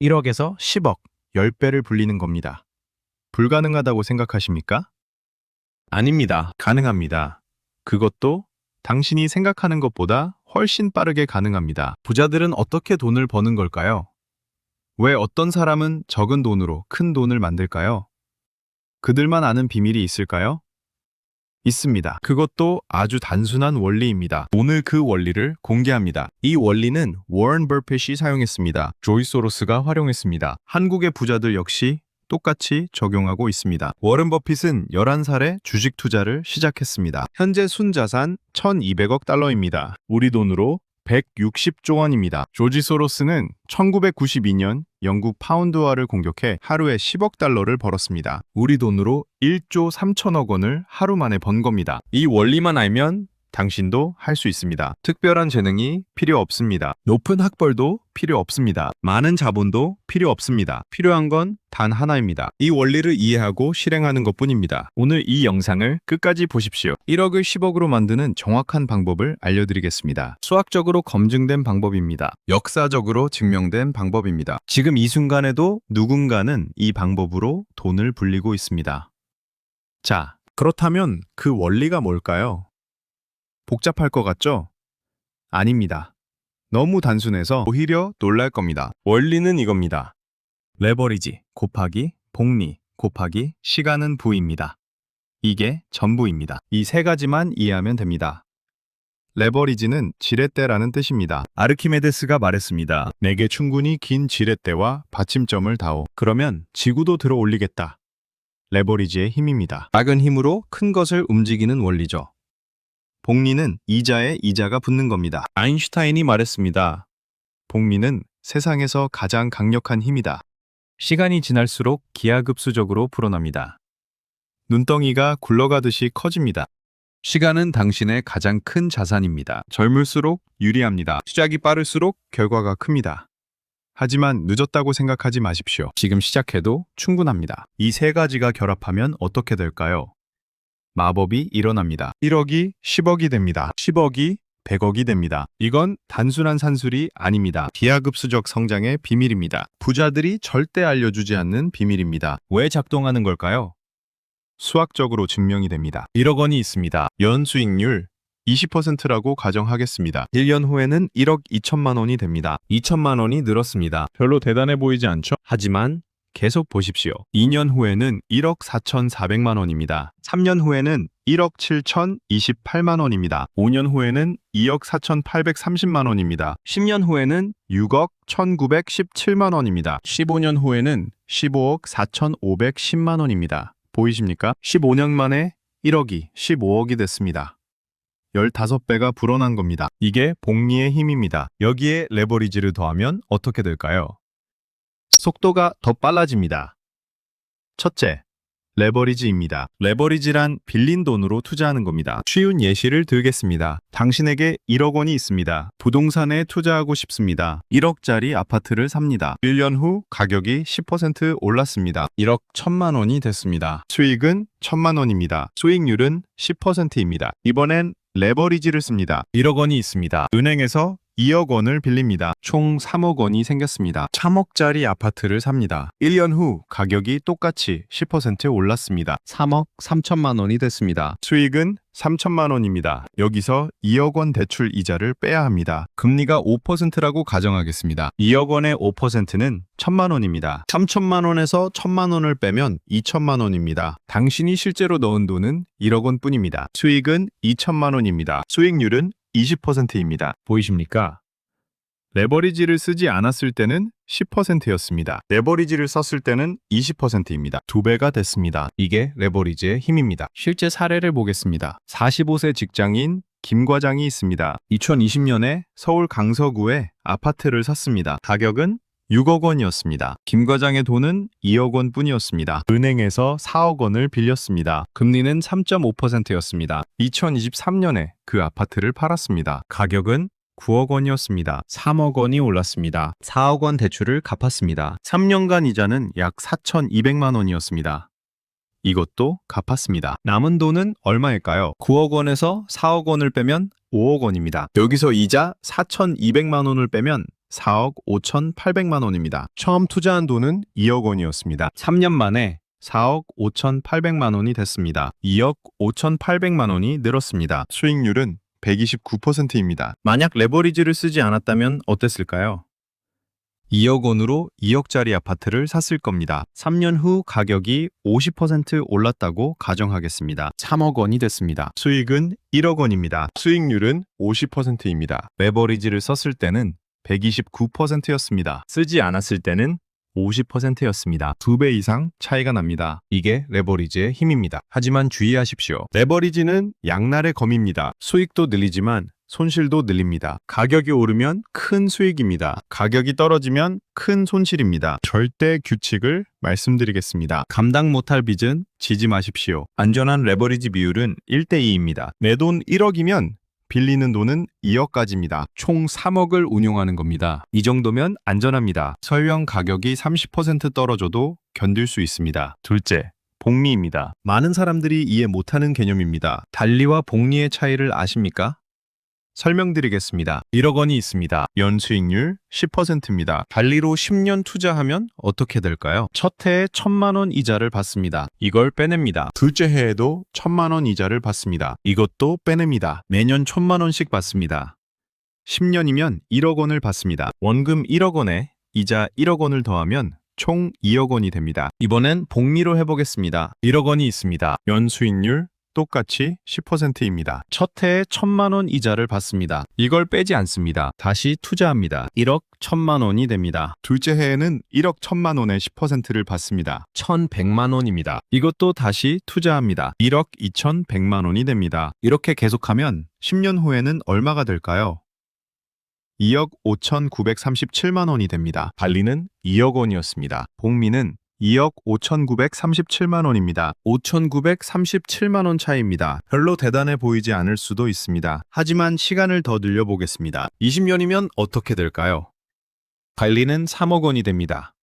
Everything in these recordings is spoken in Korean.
1억에서 10억, 10배를 불리는 겁니다. 불가능하다고 생각하십니까? 아닙니다. 가능합니다. 그것도 당신이 생각하는 것보다 훨씬 빠르게 가능합니다. 부자들은 어떻게 돈을 버는 걸까요? 왜 어떤 사람은 적은 돈으로 큰 돈을 만들까요? 그들만 아는 비밀이 있을까요? 있습니다. 그것도 아주 단순한 원리입니다. 오늘 그 원리를 공개합니다. 이 원리는 워런 버핏이 사용했습니다. 조이 소로스가 활용했습니다. 한국의 부자들 역시 똑같이 적용하고 있습니다. 워런 버핏은 11살에 주식 투자를 시작했습니다. 현재 순자산 1200억 달러입니다. 우리 돈으로 160조 원입니다. 조지 소로스는 1992년 영국 파운드화를 공격해 하루에 10억 달러를 벌었습니다. 우리 돈으로 1조 3천억 원을 하루 만에 번 겁니다. 이 원리만 알면 당신도 할 수 있습니다. 특별한 재능이 필요 없습니다. 높은 학벌도 필요 없습니다. 많은 자본도 필요 없습니다. 필요한 건 단 하나입니다. 이 원리를 이해하고 실행하는 것 뿐입니다. 오늘 이 영상을 끝까지 보십시오. 1억을 10억으로 만드는 정확한 방법을 알려드리겠습니다. 수학적으로 검증된 방법입니다. 역사적으로 증명된 방법입니다. 지금 이 순간에도 누군가는 이 방법으로 돈을 불리고 있습니다. 자, 그렇다면 그 원리가 뭘까요? 복잡할 것 같죠? 아닙니다. 너무 단순해서 오히려 놀랄 겁니다. 원리는 이겁니다. 레버리지 곱하기 복리 곱하기 시간은 부입니다. 이게 전부입니다. 이 세 가지만 이해하면 됩니다. 레버리지는 지렛대라는 뜻입니다. 아르키메데스가 말했습니다. 내게 충분히 긴 지렛대와 받침점을 다오. 그러면 지구도 들어 올리겠다. 레버리지의 힘입니다. 작은 힘으로 큰 것을 움직이는 원리죠. 복리는 이자에 이자가 붙는 겁니다. 아인슈타인이 말했습니다. 복리는 세상에서 가장 강력한 힘이다. 시간이 지날수록 기하급수적으로 불어납니다. 눈덩이가 굴러가듯이 커집니다. 시간은 당신의 가장 큰 자산입니다. 젊을수록 유리합니다. 시작이 빠를수록 결과가 큽니다. 하지만 늦었다고 생각하지 마십시오. 지금 시작해도 충분합니다. 이 세 가지가 결합하면 어떻게 될까요? 마법이 일어납니다. 1억이 10억이 됩니다. 10억이 100억이 됩니다. 이건 단순한 산술이 아닙니다. 기하급수적 성장의 비밀입니다. 부자들이 절대 알려주지 않는 비밀입니다. 왜 작동하는 걸까요? 수학적으로 증명이 됩니다. 1억 원이 있습니다. 연 수익률 20%라고 가정하겠습니다. 1년 후에는 1억 2천만 원이 됩니다. 2천만 원이 늘었습니다. 별로 대단해 보이지 않죠? 하지만 계속 보십시오. 2년 후에는 1억 4,400만 원입니다. 3년 후에는 1억 7,028만 원입니다. 5년 후에는 2억 4,830만 원입니다. 10년 후에는 6억 1,917만 원입니다. 15년 후에는 15억 4,510만 원입니다. 보이십니까? 15년 만에 1억이 15억이 됐습니다. 15배가 불어난 겁니다. 이게 복리의 힘입니다. 여기에 레버리지를 더하면 어떻게 될까요? 속도가 더 빨라집니다. 첫째, 레버리지입니다. 레버리지란 빌린 돈으로 투자하는 겁니다. 쉬운 예시를 들겠습니다. 당신에게 1억 원이 있습니다. 부동산에 투자하고 싶습니다. 1억짜리 아파트를 삽니다. 1년 후 가격이 10% 올랐습니다. 1억 1천만 원이 됐습니다. 수익은 1천만 원입니다. 수익률은 10%입니다. 이번엔 레버리지를 씁니다. 1억 원이 있습니다. 은행에서 2억 원을 빌립니다. 총 3억 원이 생겼습니다. 3억짜리 아파트를 삽니다. 1년 후 가격이 똑같이 10% 올랐습니다. 3억 3천만 원이 됐습니다. 수익은 3천만 원입니다. 여기서 2억 원 대출 이자를 빼야 합니다. 금리가 5%라고 가정하겠습니다. 2억 원의 5%는 1천만 원입니다. 3천만 원에서 1천만 원을 빼면 2천만 원입니다. 당신이 실제로 넣은 돈은 1억 원 뿐입니다. 수익은 2천만 원입니다. 수익률은 20%입니다. 보이십니까? 레버리지를 쓰지 않았을 때는 10%였습니다. 레버리지를 썼을 때는 20%입니다. 두 배가 됐습니다. 이게 레버리지의 힘입니다. 실제 사례를 보겠습니다. 45세 직장인 김 과장이 있습니다. 2020년에 서울 강서구에 아파트를 샀습니다. 가격은 6억 원이었습니다. 김 과장의 돈은 2억 원 뿐이었습니다. 은행에서 4억 원을 빌렸습니다. 금리는 3.5%였습니다. 2023년에 그 아파트를 팔았습니다. 가격은 9억 원이었습니다. 3억 원이 올랐습니다. 4억 원 대출을 갚았습니다. 3년간 이자는 약 4,200만 원이었습니다. 이것도 갚았습니다. 남은 돈은 얼마일까요? 9억 원에서 4억 원을 빼면 5억 원입니다. 여기서 이자 4,200만 원을 빼면 4억 5,800만 원입니다. 처음 투자한 돈은 2억 원이었습니다. 3년 만에 4억 5,800만 원이 됐습니다. 2억 5,800만 원이 늘었습니다. 수익률은 129%입니다. 만약 레버리지를 쓰지 않았다면 어땠을까요? 2억 원으로 2억짜리 아파트를 샀을 겁니다. 3년 후 가격이 50% 올랐다고 가정하겠습니다. 3억 원이 됐습니다. 수익은 1억 원입니다. 수익률은 50%입니다. 레버리지를 썼을 때는 129%였습니다. 쓰지 않았을 때는 50%였습니다. 두 배 이상 차이가 납니다. 이게 레버리지의 힘입니다. 하지만 주의하십시오. 레버리지는 양날의 검입니다. 수익도 늘리지만 손실도 늘립니다. 가격이 오르면 큰 수익입니다. 가격이 떨어지면 큰 손실입니다. 절대 규칙을 말씀드리겠습니다. 감당 못할 빚은 지지 마십시오. 안전한 레버리지 비율은 1대2입니다. 내 돈 1억이면 빌리는 돈은 2억까지입니다. 총 3억을 운용하는 겁니다. 이 정도면 안전합니다. 설령 가격이 30% 떨어져도 견딜 수 있습니다. 둘째, 복리입니다. 많은 사람들이 이해 못하는 개념입니다. 달리와 복리의 차이를 아십니까? 설명드리겠습니다. 1억 원이 있습니다. 연수익률 10%입니다. 달리로 10년 투자하면 어떻게 될까요? 첫 해에 1천만 원 이자를 받습니다. 이걸 빼냅니다. 둘째 해에도 1천만 원 이자를 받습니다. 이것도 빼냅니다. 매년 1천만 원씩 받습니다. 10년이면 1억 원을 받습니다. 원금 1억 원에 이자 1억 원을 더하면 총 2억 원이 됩니다. 이번엔 복리로 해보겠습니다. 1억 원이 있습니다. 연수익률 똑같이 10%입니다. 첫 해에 1천만 원 이자를 받습니다. 이걸 빼지 않습니다. 다시 투자합니다. 1억 1천만 원이 됩니다. 둘째 해에는 1억 1천만 원의 10%를 받습니다. 1,100만 원입니다. 이것도 다시 투자합니다. 1억 2,100만 원이 됩니다. 이렇게 계속하면 10년 후에는 얼마가 될까요? 2억 5,937만 원이 됩니다. 달리는 2억 원이었습니다. 복미는 2억 5,937만 원입니다. 5,937만 원 차이입니다. 별로 대단해 보이지 않을 수도 있습니다. 하지만 시간을 더 늘려보겠습니다. 20년이면 어떻게 될까요? 관리는 3억 원이 됩니다.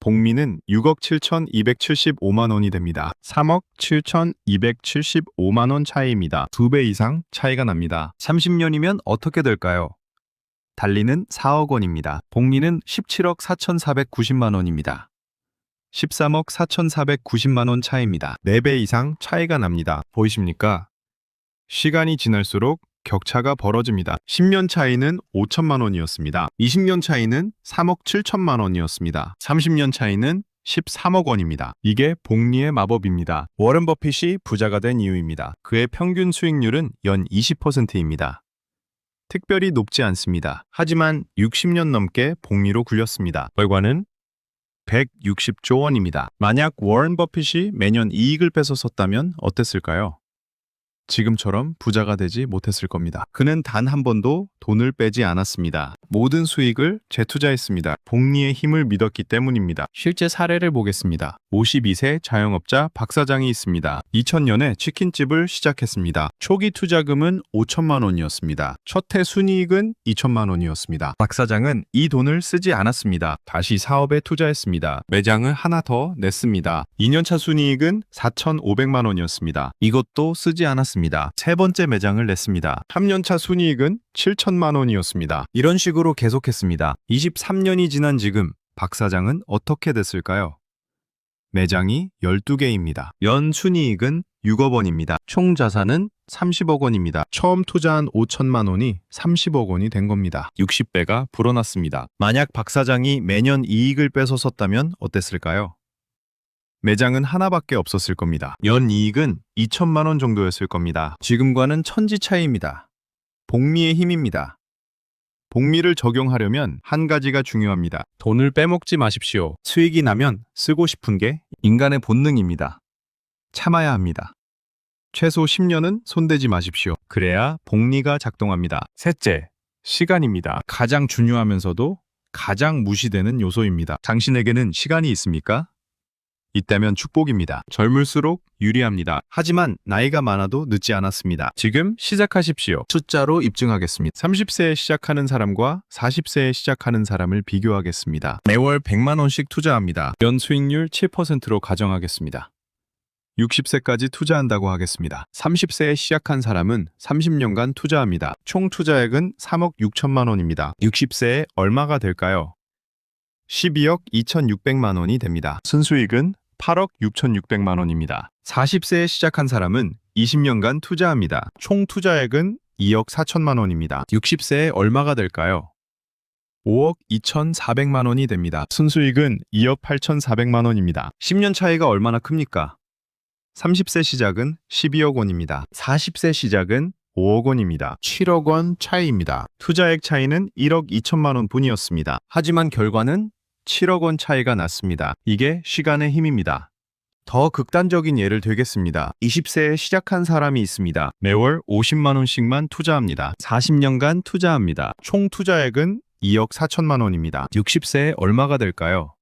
복미는 6억 7,275만 원이 됩니다. 3억 7,275만 원 차이입니다. 두 배 이상 차이가 납니다. 30년이면 어떻게 될까요? 달리는 4억 원입니다. 복리는 17억 4,490만 원입니다. 13억 4,490만 원 차이입니다. 4배 이상 차이가 납니다. 보이십니까? 시간이 지날수록 격차가 벌어집니다. 10년 차이는 5천만 원이었습니다. 20년 차이는 3억 7천만 원이었습니다. 30년 차이는 13억 원입니다. 이게 복리의 마법입니다. 워렌 버핏이 부자가 된 이유입니다. 그의 평균 수익률은 연 20%입니다. 특별히 높지 않습니다. 하지만 60년 넘게 복리로 굴렸습니다. 결과는 160조 원입니다. 만약 워렌 버핏이 매년 이익을 뺏어 썼다면 어땠을까요? 지금처럼 부자가 되지 못했을 겁니다. 그는 단 한 번도 돈을 빼지 않았습니다. 모든 수익을 재투자했습니다. 복리의 힘을 믿었기 때문입니다. 실제 사례를 보겠습니다. 52세 자영업자 박 사장이 있습니다. 2000년에 치킨집을 시작했습니다. 초기 투자금은 5천만 원이었습니다. 첫 해 순이익은 2천만 원이었습니다. 박 사장은 이 돈을 쓰지 않았습니다. 다시 사업에 투자했습니다. 매장을 하나 더 냈습니다. 2년차 순이익은 4,500만 원이었습니다. 이것도 쓰지 않았 습니다. 세 번째 매장을 냈습니다. 3년차 순이익은 7천만 원이었습니다. 이런 식으로 계속했습니다. 23년이 지난 지금 박 사장은 어떻게 됐을까요? 매장이 12개입니다. 연 순이익은 6억 원입니다. 총 자산은 30억 원입니다. 처음 투자한 5천만 원이 30억 원이 된 겁니다. 60배가 불어났습니다. 만약 박 사장이 매년 이익을 뺏어 썼다면 어땠을까요? 매장은 하나밖에 없었을 겁니다. 연 이익은 2천만 원 정도였을 겁니다. 지금과는 천지 차이입니다. 복리의 힘입니다. 복리를 적용하려면 한 가지가 중요합니다. 돈을 빼먹지 마십시오. 수익이 나면 쓰고 싶은 게 인간의 본능입니다. 참아야 합니다. 최소 10년은 손대지 마십시오. 그래야 복리가 작동합니다. 셋째, 시간입니다. 가장 중요하면서도 가장 무시되는 요소입니다. 당신에게는 시간이 있습니까? 있다면 축복입니다. 젊을수록 유리합니다. 하지만 나이가 많아도 늦지 않았습니다. 지금 시작하십시오. 숫자로 입증하겠습니다. 30세에 시작하는 사람과 40세에 시작하는 사람을 비교하겠습니다. 매월 100만 원씩 투자합니다. 연 수익률 7%로 가정하겠습니다. 60세까지 투자한다고 하겠습니다. 30세에 시작한 사람은 30년간 투자합니다. 총 투자액은 3억 6천만 원입니다. 60세에 얼마가 될까요? 12억 2,600만 원이 됩니다. 순수익은 8억 6,600만 원입니다. 40세에 시작한 사람은 20년간 투자합니다. 총 투자액은 2억 4천만 원입니다. 60세에 얼마가 될까요? 5억 2,400만 원이 됩니다. 순수익은 2억 8,400만 원입니다. 10년 차이가 얼마나 큽니까? 30세 시작은 12억 원입니다. 40세 시작은 5억 원입니다. 7억 원 차이입니다. 투자액 차이는 1억 2천만 원 뿐이었습니다. 하지만 결과는 7억 원 차이가 났습니다. 이게 시간의 힘입니다. 더 극단적인 예를 들겠습니다. 20세에 시작한 사람이 있습니다. 매월 50만 원씩만 투자합니다. 40년간 투자합니다. 총 투자액은 2억 4천만 원입니다. 60세에 얼마가 될까요?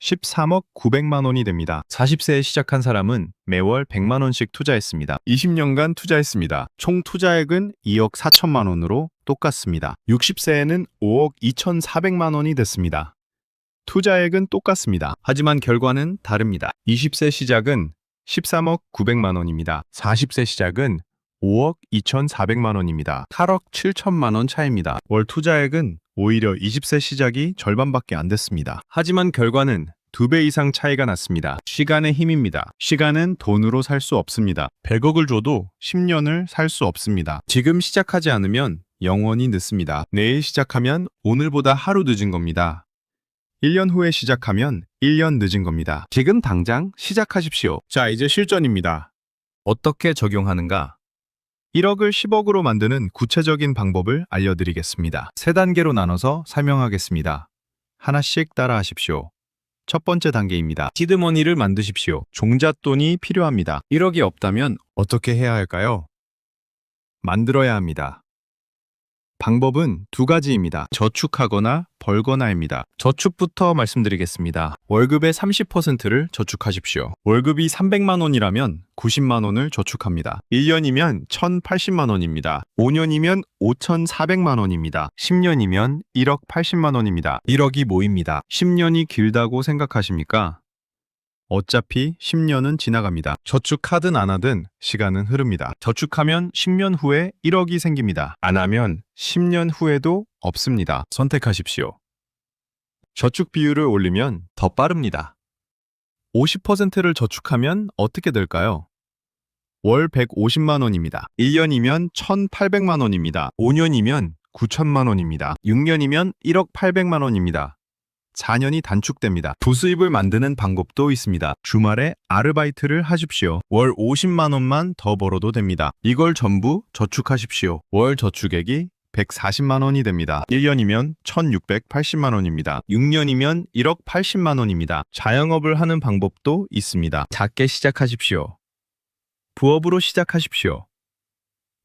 13억 900만 원이 됩니다. 40세에 시작한 사람은 매월 100만 원씩 투자했습니다. 20년간 투자했습니다. 총 투자액은 2억 4천만 원으로 똑같습니다. 60세에는 5억 2,400만 원이 됐습니다. 투자액은 똑같습니다. 하지만 결과는 다릅니다. 20세 시작은 13억 900만 원입니다. 40세 시작은 5억 2,400만 원입니다. 8억 7천만 원 차이입니다. 월 투자액은 오히려 20세 시작이 절반밖에 안 됐습니다. 하지만 결과는 두배 이상 차이가 났습니다. 시간의 힘입니다. 시간은 돈으로 살 수 없습니다. 100억을 줘도 10년을 살 수 없습니다. 지금 시작하지 않으면 영원히 늦습니다. 내일 시작하면 오늘보다 하루 늦은 겁니다. 1년 후에 시작하면 1년 늦은 겁니다. 지금 당장 시작하십시오. 자, 이제 실전입니다. 어떻게 적용하는가? 1억을 10억으로 만드는 구체적인 방법을 알려드리겠습니다. 세 단계로 나눠서 설명하겠습니다. 하나씩 따라하십시오. 첫 번째 단계입니다. 시드머니를 만드십시오. 종잣돈이 필요합니다. 1억이 없다면 어떻게 해야 할까요? 만들어야 합니다. 방법은 두 가지입니다. 저축하거나 벌거나입니다. 저축부터 말씀드리겠습니다. 월급의 30%를 저축하십시오. 월급이 300만 원이라면 90만 원을 저축합니다. 1년이면 1,080만 원입니다. 5년이면 5,400만 원입니다. 10년이면 1억 80만 원입니다. 1억이 모입니다. 10년이 길다고 생각하십니까? 어차피 10년은 지나갑니다. 저축하든 안 하든 시간은 흐릅니다. 저축하면 10년 후에 1억이 생깁니다. 안 하면 10년 후에도 없습니다. 선택하십시오. 저축 비율을 올리면 더 빠릅니다. 50%를 저축하면 어떻게 될까요? 월 150만 원입니다. 1년이면 1,800만 원입니다. 5년이면 9천만 원입니다. 6년이면 1억 800만 원입니다. 4년이 단축됩니다. 부수입을 만드는 방법도 있습니다. 주말에 아르바이트를 하십시오. 월 50만 원만 더 벌어도 됩니다. 이걸 전부 저축하십시오. 월 저축액이 140만 원이 됩니다. 1년이면 1680만 원입니다. 6년이면 1억 80만 원입니다. 자영업을 하는 방법도 있습니다. 작게 시작하십시오. 부업으로 시작하십시오.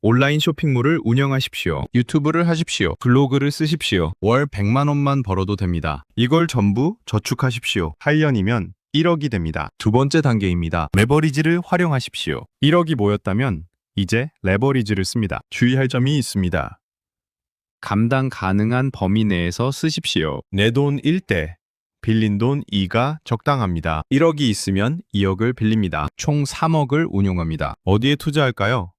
온라인 쇼핑몰을 운영하십시오. 유튜브를 하십시오. 블로그를 쓰십시오. 월 100만 원만 벌어도 됩니다. 이걸 전부 저축하십시오. 8년이면 1억이 됩니다. 두 번째 단계입니다. 레버리지를 활용하십시오. 1억이 모였다면 이제 레버리지를 씁니다. 주의할 점이 있습니다. 감당 가능한 범위 내에서 쓰십시오. 내 돈 1대, 빌린 돈 2가 적당합니다. 1억이 있으면 2억을 빌립니다. 총 3억을 운용합니다. 어디에 투자할까요?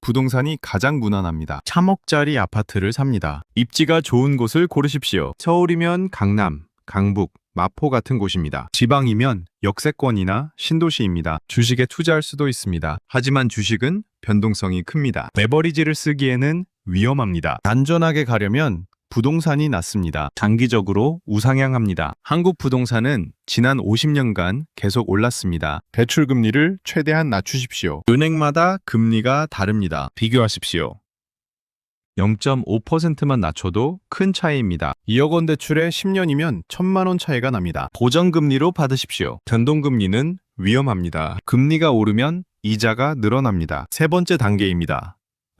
부동산이 가장 무난합니다. 3억짜리 아파트를 삽니다. 입지가 좋은 곳을 고르십시오. 서울이면 강남, 강북, 마포 같은 곳입니다. 지방이면 역세권이나 신도시입니다. 주식에 투자할 수도 있습니다. 하지만 주식은 변동성이 큽니다. 레버리지를 쓰기에는 위험합니다. 안전하게 가려면 부동산이 낫습니다. 장기적으로 우상향합니다. 한국 부동산은 지난 50년간 계속 올랐습니다. 대출 금리를 최대한 낮추십시오. 은행마다 금리가 다릅니다. 비교하십시오. 0.5%만 낮춰도 큰 차이입니다. 2억 원 대출에 10년이면 1천만 원 차이가 납니다. 보정금리로 받으십시오. 변동금리는 위험합니다. 금리가 오르면 이자가 늘어납니다. 세 번째 단계입니다.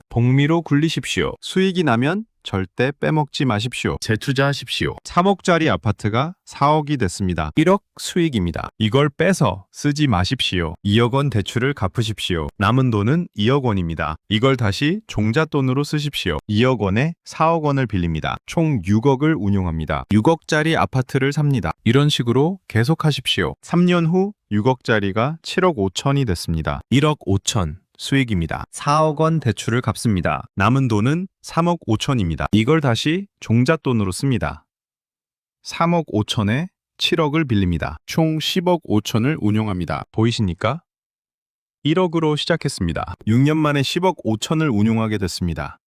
복리로 굴리십시오. 수익이 나면 절대 빼먹지 마십시오. 재투자하십시오. 3억짜리 아파트가 4억이 됐습니다. 1억 수익입니다. 이걸 빼서 쓰지 마십시오. 2억 원 대출을 갚으십시오. 남은 돈은 2억 원입니다. 이걸 다시 종잣돈으로 쓰십시오. 2억 원에 4억 원을 빌립니다. 총 6억을 운용합니다. 6억짜리 아파트를 삽니다. 이런 식으로 계속하십시오. 3년 후 6억짜리가 7억 5천이 됐습니다. 1억 5천 수익입니다. 4억 원 대출을 갚습니다. 남은 돈은 3억 5천입니다. 이걸 다시 종잣돈으로 씁니다. 3억 5천에 7억을 빌립니다. 총 10억 5천을 운용합니다. 보이십니까? 1억으로 시작했습니다. 6년 만에 10억 5천을 운용하게 됐습니다.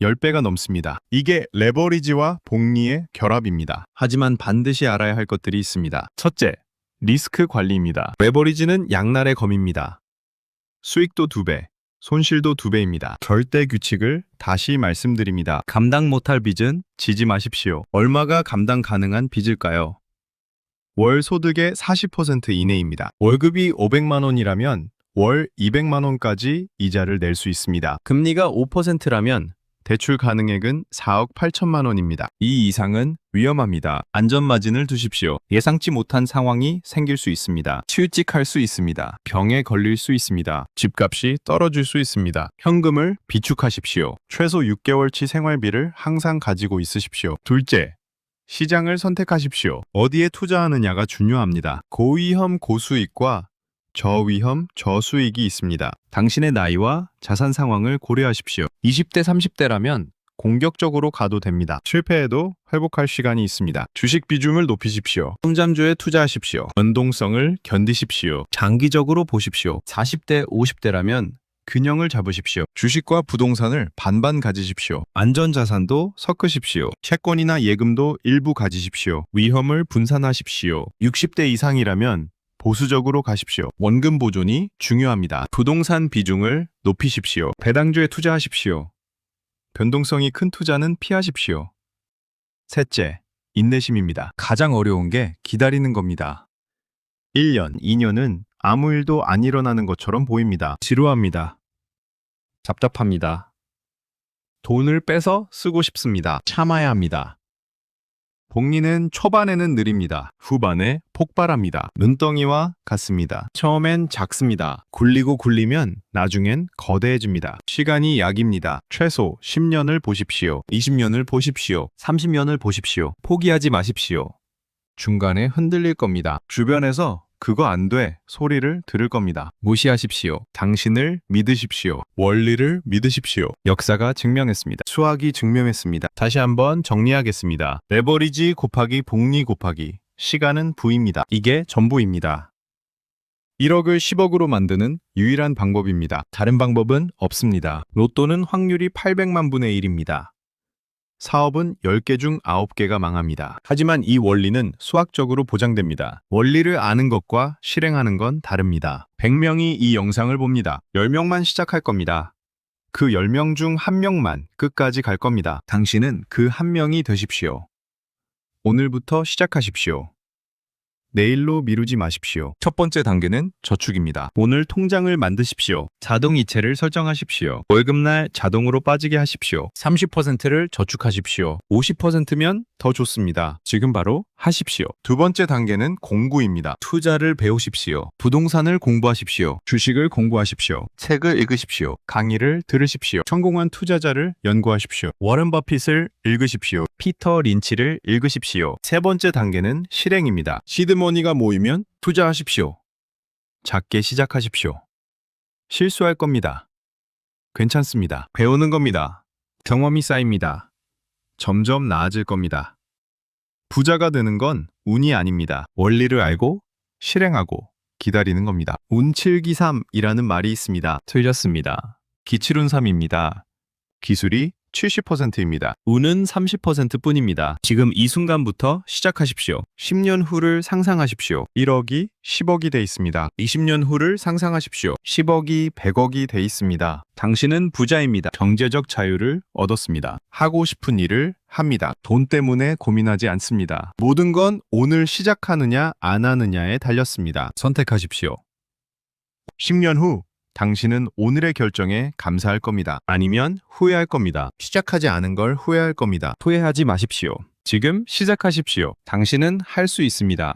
10배가 넘습니다. 이게 레버리지와 복리의 결합입니다. 하지만 반드시 알아야 할 것들이 있습니다. 첫째, 리스크 관리입니다. 레버리지는 양날의 검입니다. 수익도 2배, 손실도 2배입니다. 절대 규칙을 다시 말씀드립니다. 감당 못할 빚은 지지 마십시오. 얼마가 감당 가능한 빚일까요? 월 소득의 40% 이내입니다. 월급이 500만 원이라면 월 200만 원까지 이자를 낼 수 있습니다. 금리가 5%라면 대출 가능액은 4억 8천만 원입니다. 이 이상은 위험합니다. 안전마진을 두십시오. 예상치 못한 상황이 생길 수 있습니다. 취직할 수 있습니다. 병에 걸릴 수 있습니다. 집값이 떨어질 수 있습니다. 현금을 비축하십시오. 최소 6개월치 생활비를 항상 가지고 있으십시오. 둘째, 시장을 선택하십시오. 어디에 투자하느냐가 중요합니다. 고위험 고수익과 저위험 저수익이 있습니다. 당신의 나이와 자산 상황을 고려하십시오. 20대 30대라면 공격적으로 가도 됩니다. 실패해도 회복할 시간이 있습니다. 주식 비중을 높이십시오. 성장주에 투자하십시오. 변동성을 견디십시오. 장기적으로 보십시오. 40대 50대라면 균형을 잡으십시오. 주식과 부동산을 반반 가지십시오. 안전자산도 섞으십시오. 채권이나 예금도 일부 가지십시오. 위험을 분산하십시오. 60대 이상이라면 보수적으로 가십시오. 원금 보존이 중요합니다. 부동산 비중을 높이십시오. 배당주에 투자하십시오. 변동성이 큰 투자는 피하십시오. 셋째, 인내심입니다. 가장 어려운 게 기다리는 겁니다. 1년, 2년은 아무 일도 안 일어나는 것처럼 보입니다. 지루합니다. 답답합니다. 돈을 빼서 쓰고 싶습니다. 참아야 합니다. 복리는 초반에는 느립니다. 후반에 폭발합니다. 눈덩이와 같습니다. 처음엔 작습니다. 굴리고 굴리면 나중엔 거대해집니다. 시간이 약입니다. 최소 10년을 보십시오. 20년을 보십시오. 30년을 보십시오. 포기하지 마십시오. 중간에 흔들릴 겁니다. 주변에서 그거 안 돼 소리를 들을 겁니다. 무시하십시오. 당신을 믿으십시오. 원리를 믿으십시오. 역사가 증명했습니다. 수학이 증명했습니다. 다시 한번 정리하겠습니다. 레버리지 곱하기 복리 곱하기 시간은 부입니다. 이게 전부입니다. 1억을 10억으로 만드는 유일한 방법입니다. 다른 방법은 없습니다. 로또는 확률이 800만 분의 1입니다. 사업은 10개 중 9개가 망합니다. 하지만 이 원리는 수학적으로 보장됩니다. 원리를 아는 것과 실행하는 건 다릅니다. 100명이 이 영상을 봅니다. 10명만 시작할 겁니다. 그 10명 중 1명만 끝까지 갈 겁니다. 당신은 그한 명이 되십시오. 오늘부터 시작하십시오. 내일로 미루지 마십시오. 첫 번째 단계는 저축입니다. 오늘 통장을 만드십시오. 자동 이체를 설정하십시오. 월급날 자동으로 빠지게 하십시오. 30%를 저축하십시오. 50%면 더 좋습니다. 지금 바로 하십시오. 두 번째 단계는 공부입니다. 투자를 배우십시오. 부동산을 공부하십시오. 주식을 공부하십시오. 책을 읽으십시오. 강의를 들으십시오. 성공한 투자자를 연구하십시오. 워런 버핏을 읽으십시오. 피터 린치를 읽으십시오. 세 번째 단계는 실행입니다. 시드 머니가 모이면 투자하십시오. 작게 시작하십시오. 실수할 겁니다. 괜찮습니다. 배우는 겁니다. 경험이 쌓입니다. 점점 나아질 겁니다. 부자가 되는 건 운이 아닙니다. 원리를 알고 실행하고 기다리는 겁니다. 운칠기삼이라는 말이 있습니다. 틀렸습니다. 기칠운삼입니다. 기술이 70%입니다. 운은 30% 뿐입니다. 지금 이 순간부터 시작하십시오. 10년 후를 상상하십시오. 1억이 10억이 돼 있습니다. 20년 후를 상상하십시오. 10억이 100억이 돼 있습니다. 당신은 부자입니다. 경제적 자유를 얻었습니다. 하고 싶은 일을 합니다. 돈 때문에 고민하지 않습니다. 모든 건 오늘 시작하느냐 안 하느냐에 달렸습니다. 선택하십시오. 10년 후 당신은 오늘의 결정에 감사할 겁니다. 아니면 후회할 겁니다. 시작하지 않은 걸 후회할 겁니다. 후회하지 마십시오. 지금 시작하십시오. 당신은 할 수 있습니다.